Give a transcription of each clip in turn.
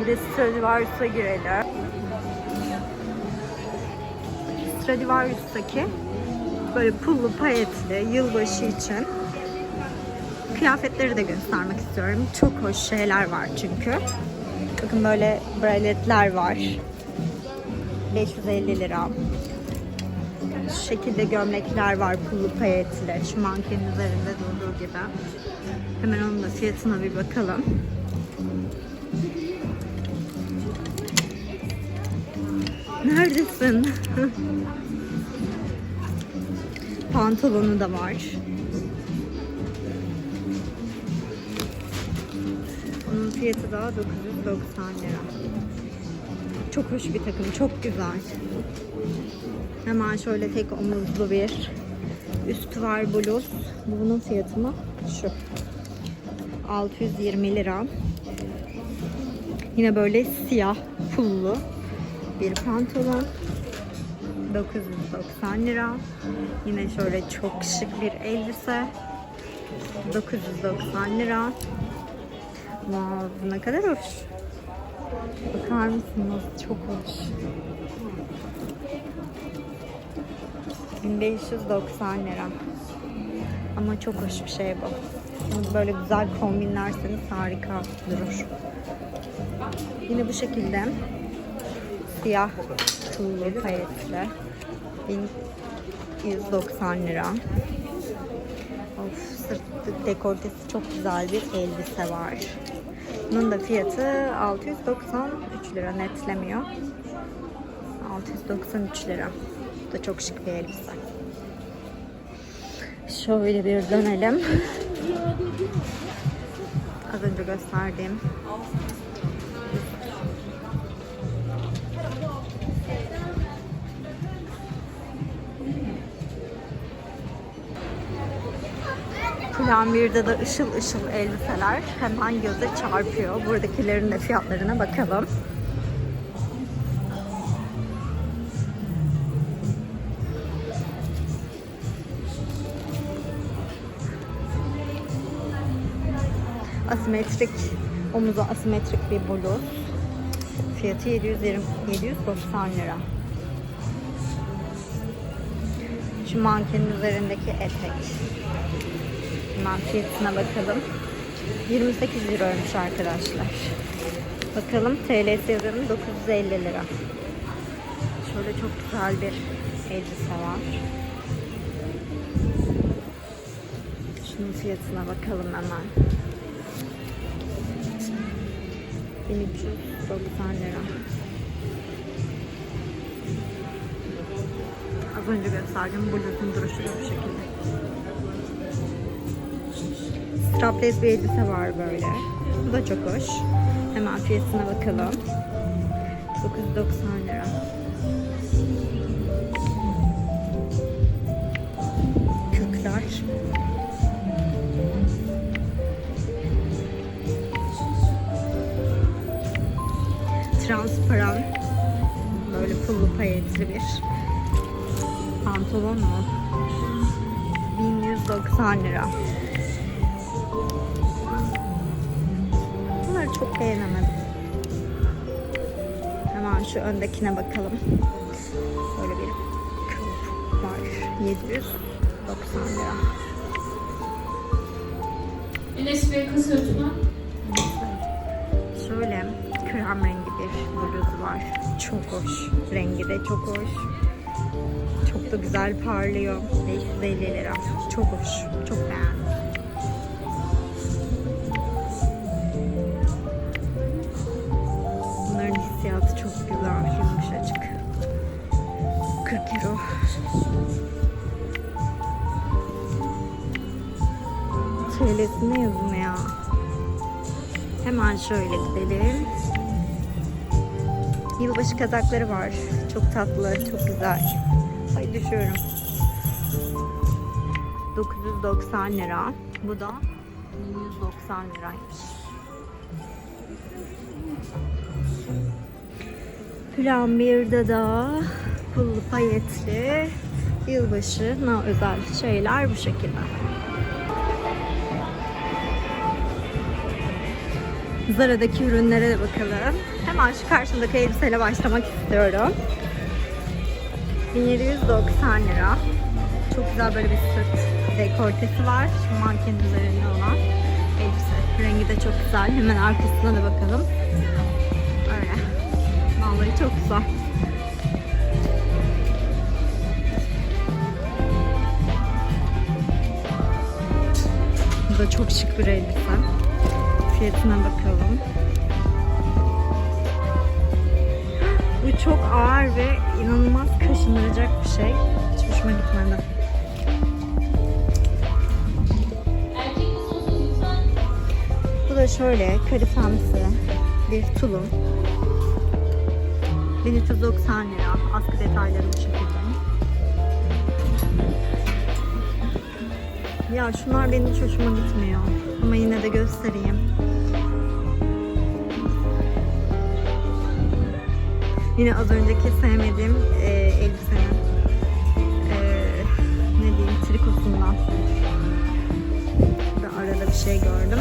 Bir de Stradivarius'a girelim. Stradivarius'taki böyle pullu payetli yılbaşı için kıyafetleri de göstermek istiyorum. Çok hoş şeyler var çünkü. Bakın böyle braletler var. 550 lira. Şu şekilde gömlekler var pullu payetli. Şu mankenin üzerinde durduğu gibi. Hemen onun da fiyatına bir bakalım. Neredesin? Pantolonu da var. Bunun fiyatı da 990 lira. Çok hoş bir takım, çok güzel. Hemen şöyle tek omuzlu bir üstü var bluz. Bunun fiyatı mı? Şu. 620 lira. Yine böyle siyah pullu bir pantolon. 990 lira. Yine şöyle çok şık bir elbise. 990 lira. Wow, ne kadar hoş. Bakar mısınız? Çok hoş. 1590 lira. Ama çok hoş bir şey bu. Bunu böyle güzel kombinlerseniz harika durur. Yine bu şekilde siyah tullu payetli 1190 lira. Of sırt dekoltesi çok güzel bir elbise var. Bunun da fiyatı 693 lira netlemiyor. 693 lira. Bu da çok şık bir elbise. Şöyle bir dönelim. Az önce gösterdiğim 1'de de ışıl ışıl elbiseler hemen göze çarpıyor. Buradakilerin de fiyatlarına bakalım. Asimetrik, omuzu asimetrik bir bluz. Fiyatı 720, 790 lira. Şu mankenin üzerindeki etek. Hemen fiyatına bakalım. 28 liraymış arkadaşlar. Bakalım TL'si yazıyorum 950 lira. Şöyle çok güzel bir elbise var. Şunun fiyatına bakalım hemen. 1390 lira. Az önce gösterdiğim bluzun duruşu bu şekilde. Strapless bir elbise var böyle. Bu da çok hoş. Hemen fiyatına bakalım. 990 lira. Kürkler. Transparan. Böyle pullu payetli bir pantolon mu? 1190 lira. Çok beğenemedim. Hemen şu öndekine bakalım. Böyle bir kılıf var. 790 lira. Enes ve kasa örtüden Şöyle krem rengi bir bluz var. Çok hoş. Rengi de çok hoş. Çok da güzel parlıyor. 550 lira. Çok hoş. Çok beğendim. 40 euro. TL'si ne yazın ya? Hemen şöyle gidelim. Yılbaşı kazakları var. Çok tatlı, çok güzel. Ay düşüyorum. 990 lira. Bu da 190 liraymış. Plan 1'de da pullu payetli yılbaşına özel şeyler bu şekilde. Zara'daki ürünlere de bakalım. Hemen şu karşımdaki elbiseyle başlamak istiyorum. 1790 lira. Çok güzel böyle bir sırt dekoltesi var. Şu mankenin üzerinde olan elbise. Rengi de çok güzel. Hemen arkasına da bakalım. Vallahi çok güzel. Bu da çok şık bir elbise. Fiyatına bakalım. Bu çok ağır ve inanılmaz kaşındıracak bir şey. Hiç hoşuma gitmedi. Bu da şöyle kadifemsi bir tulum. 1390 lira. Askı detayları bu şekilde. Ya şunlar benim hiç hoşuma gitmiyor. Ama yine de göstereyim. Yine az önceki sevmediğim e, elbisenin e, ne diyeyim trikosundan. Burada arada bir şey gördüm.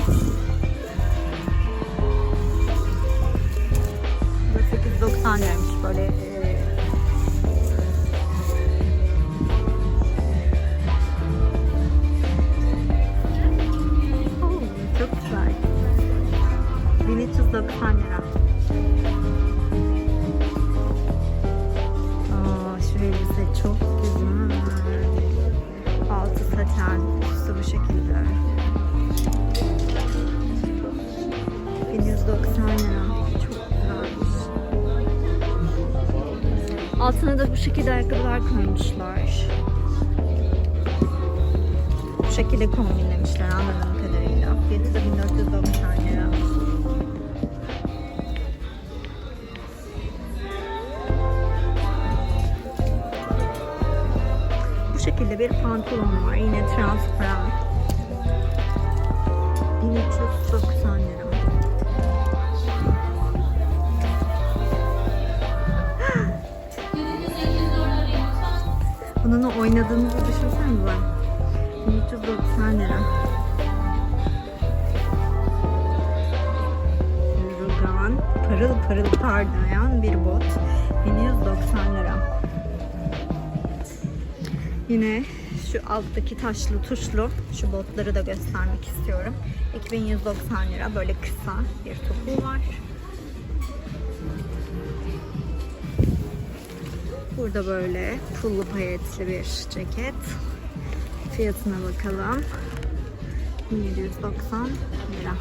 Altına da bu şekilde ayakkabılar koymuşlar. Bu şekilde kombinlemişler anladığım kadarıyla. Fiyatı da 1490 lira. Bu şekilde bir pantolon var. Yine transparan. Lütfen. Bununla oynadığınızı düşünsenize. 1390 lira. Rugan, parıl parıl parlayan bir bot. 1190 lira. Yine şu alttaki taşlı tuşlu şu botları da göstermek istiyorum. 2190 lira böyle kısa bir topuğu var. Burada böyle pullu payetli bir ceket. Fiyatına bakalım. 1790 lira.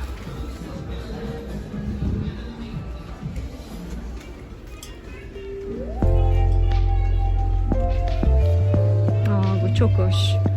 Aa, bu çok hoş.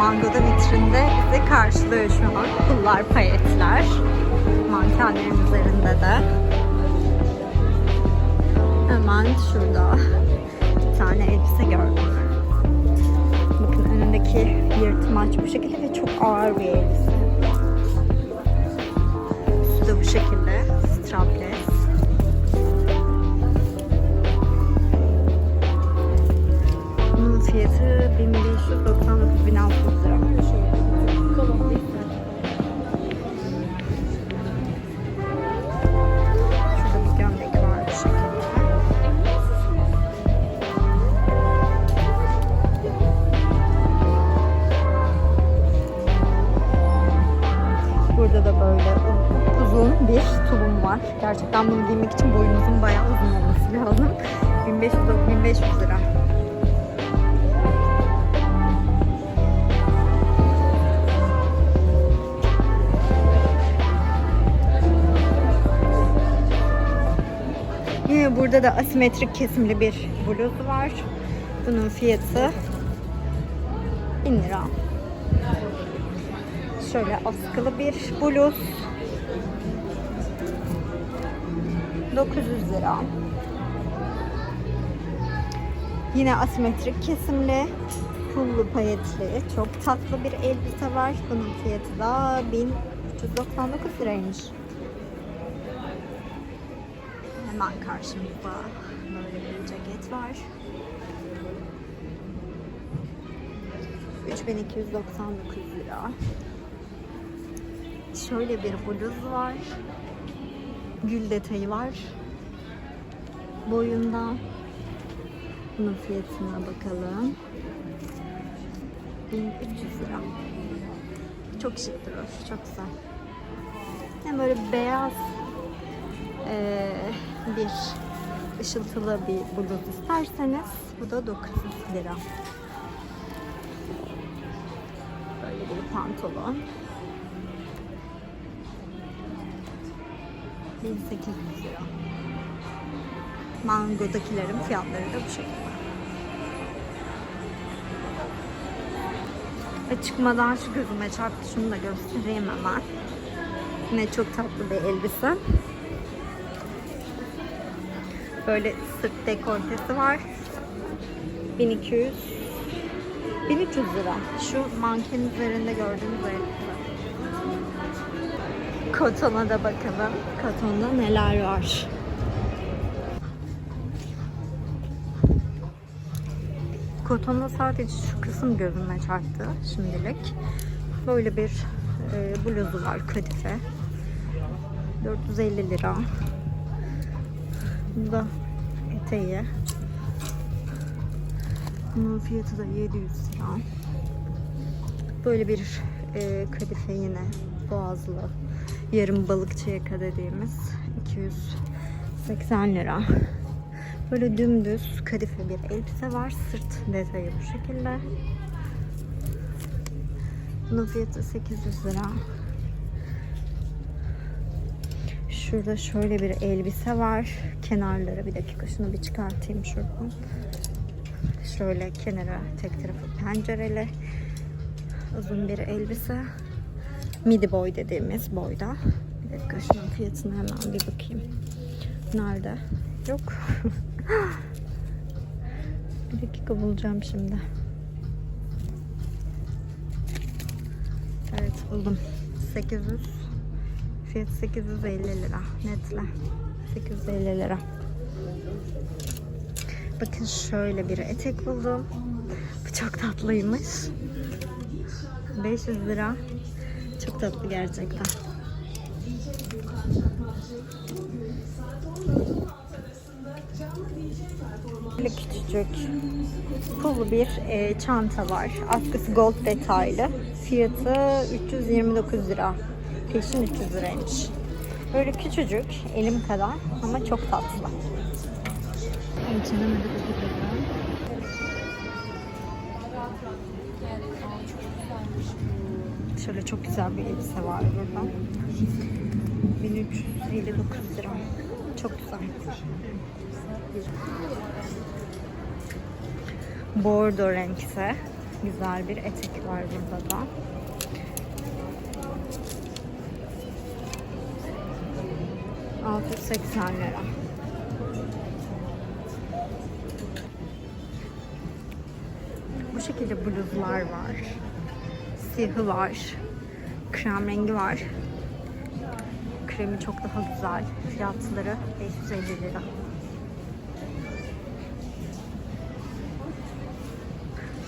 Mango'da vitrinde bizi karşılıyor şu an. Pullar, payetler. Mankenlerin üzerinde de. Hemen şurada bir tane elbise gördüm. Bakın önündeki yırtmaç bu şekilde ve çok ağır bir elbise. Üstü de bu şekilde strapless. 1500 1500 lira. Yine burada da asimetrik kesimli bir bluz var. Bunun fiyatı 1000 lira. Şöyle askılı bir bluz. 900 lira. Yine asimetrik kesimli, pullu payetli, çok tatlı bir elbise var. Bunun fiyatı da 1399 liraymış. Hemen karşımızda böyle bir ceket var. 3299 lira. Şöyle bir bluz var. Gül detayı var. Boyunda. Bunun fiyatına bakalım. 1300 lira. Çok şık durur. Çok güzel. Hem böyle beyaz eee, bir ışıltılı bir bluz isterseniz bu da 900 lira. Böyle bir pantolon. 1800 lira. Mango'dakilerin fiyatları da bu şekilde. Ve çıkmadan şu gözüme çarptı. Şunu da göstereyim hemen. Yine çok tatlı bir elbise. Böyle sırt dekoltesi var. 1200 1300 lira. Şu manken üzerinde gördüğünüz elbise. Koton'a da bakalım. Koton'da neler var. Koton'da sadece şu kısım gözüme çarptı şimdilik. Böyle bir e, bluzu var kadife. 450 lira. Bu da eteği. Bunun fiyatı da 700 lira. Böyle bir e, kadife yine boğazlı. Yarım balıkçı yaka dediğimiz 280 lira. Böyle dümdüz kadife bir elbise var. Sırt detayı bu şekilde. Bunun fiyatı 800 lira. Şurada şöyle bir elbise var. Kenarları bir dakika şunu bir çıkartayım şuradan. Şöyle kenara tek tarafı pencereli. Uzun bir elbise. Midi boy dediğimiz boyda. Bir dakika şunun fiyatına hemen bir bakayım. Nerede? Yok. bir dakika bulacağım şimdi. Evet buldum. 800 Fiyat 850 lira netle. 850 lira. Bakın şöyle bir etek buldum. Bu çok tatlıymış. 500 lira. Çok tatlı gerçekten. Böyle küçücük pullu bir e, çanta var. Askısı gold detaylı. Fiyatı 329 lira. Peşin 300 liraymış. Böyle küçücük, elim kadar ama çok tatlı. Gidelim. Şöyle çok güzel bir elbise var burada. 1359 lira. Çok güzel. Bordo renkte güzel bir etek var burada da. Altı seksen lira. Bu şekilde bluzlar var. Siyahı var. Krem rengi var. Kremi çok daha güzel. Fiyatları 550 lira.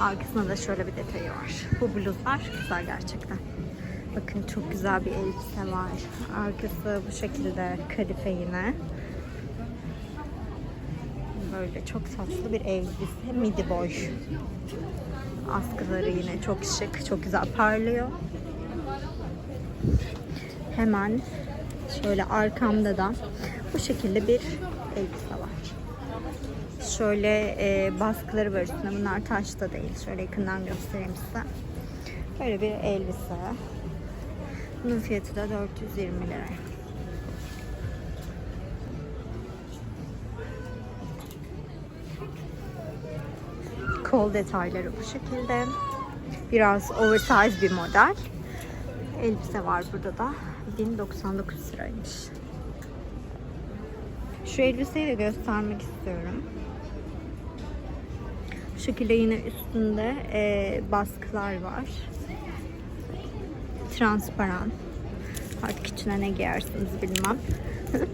Arkasında da şöyle bir detayı var. Bu bluzlar güzel gerçekten. Bakın çok güzel bir elbise var. Arkası bu şekilde kadife yine. Böyle çok tatlı bir elbise. Midi boy. Askıları yine çok şık. Çok güzel parlıyor. hemen şöyle arkamda da bu şekilde bir elbise var. Şöyle e, baskıları var üstünde. Bunlar taşta değil. Şöyle yakından göstereyim size. Böyle bir elbise. Bunun fiyatı da 420 lira. Kol detayları bu şekilde. Biraz oversize bir model. Elbise var burada da. 1099 liraymış. Şu elbiseyi de göstermek istiyorum. Şekilde yine üstünde e, baskılar var. Transparan. Artık içine ne giyersiniz bilmem.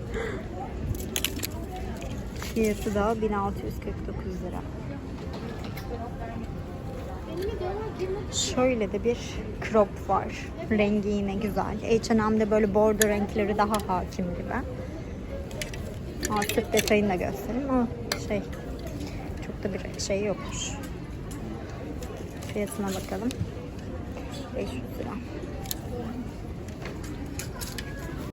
Fiyatı da 1649 lira. Şöyle de bir crop var. Rengi yine güzel. H&M'de böyle bordo renkleri daha hakim gibi. Artık detayını da göstereyim ama şey çok da bir şey yokmuş. Fiyatına bakalım. 500 lira.